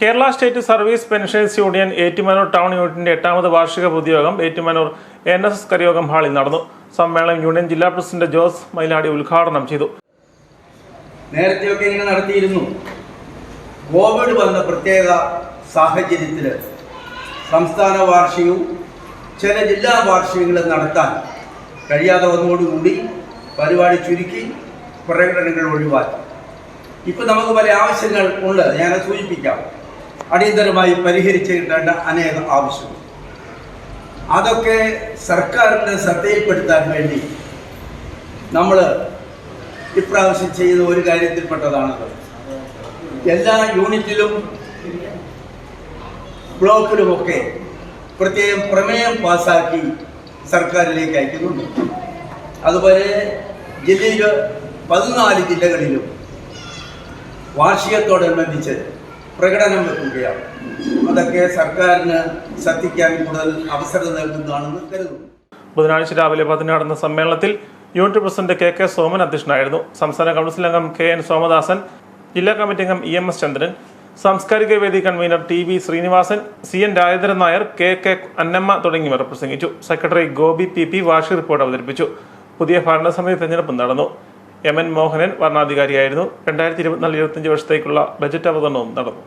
Kerala state service pensions union Ettumanoor town യൂണിറ്റിന്റെ എട്ടാമത് വാർഷിക പൊതുയോഗം ഏറ്റുമാനൂർ എൻ എസ് എസ് കരിയോഗം ഹാളിൽ നടന്നു. സമ്മേളനം യൂണിയൻ ജില്ലാ പ്രസിഡന്റ് ജോസ് മൈലാടി ഉദ്ഘാടനം ചെയ്തു. നേരത്തെയൊക്കെ ഇങ്ങനെ നടത്തിയിരുന്നു. കോവിഡ് വന്ന പ്രത്യേക സാഹചര്യത്തിൽ സംസ്ഥാന വാർഷികവും ചില ജില്ലാ വാർഷികങ്ങളും നടത്താൻ കഴിയാതെ വന്നതോടുകൂടി പരിപാടി ചുരുക്കി പ്രകടനങ്ങൾ ഒഴിവാക്കി. ഇപ്പം നമുക്ക് പല ആവശ്യങ്ങൾ ഉണ്ട് ഞാൻ സൂചിപ്പിക്കാം. അടിയന്തരമായി പരിഹരിച്ച് കിട്ടേണ്ട അനേകം ആവശ്യങ്ങൾ. അതൊക്കെ സർക്കാരിന്റെ ശ്രദ്ധയിൽപ്പെടുത്താൻ വേണ്ടി നമ്മൾ ഇപ്രാവശ്യം ചെയ്യുന്ന ഒരു കാര്യത്തിൽപ്പെട്ടതാണത്. എല്ലാ യൂണിറ്റിലും ബ്ലോക്കിലുമൊക്കെ പ്രത്യേകം പ്രമേയം പാസ്സാക്കി സർക്കാരിലേക്ക് അയക്കുന്നുണ്ട്. അതുപോലെ ജില്ലയിൽ പതിനാല് ജില്ലകളിലും വാർഷികത്തോടനുബന്ധിച്ച് പ്രകടനം വെക്കുകയാണ്. അതൊക്കെ സർക്കാരിന് ശ്രദ്ധിക്കാൻ കൂടുതൽ അവസരം നൽകുന്നതാണെന്ന് കരുതുന്നു. ബുധനാഴ്ച രാവിലെ പതിന് നടന്ന സമ്മേളനത്തിൽ unit president K K Soman അധ്യക്ഷനായിരുന്നു. സംസ്ഥാന കൗൺസിൽ അംഗം കെ എൻ സോമദാസൻ ജില്ലാ കമ്മിറ്റി അംഗം ഇ എം എസ് ചന്ദ്രൻ സാംസ്കാരിക വേദി convener T V Sreenivasan C N Rajendran Nair K K Annamma തുടങ്ങിയവർ പ്രസംഗിച്ചു. സെക്രട്ടറി ഗോപി പി പി വാർഷിക റിപ്പോർട്ട് അവതരിപ്പിച്ചു. പുതിയ ഭരണസമിതി തെരഞ്ഞെടുപ്പ് നടന്നു. എം എൻ മോഹനൻ വരണാധികാരിയായിരുന്നു. രണ്ടായിരത്തി ഇരുപത്തിനാല് ഇരുപത്തിയഞ്ച് വർഷത്തേക്കുള്ള ബജറ്റ് അവതരണവും നടന്നു.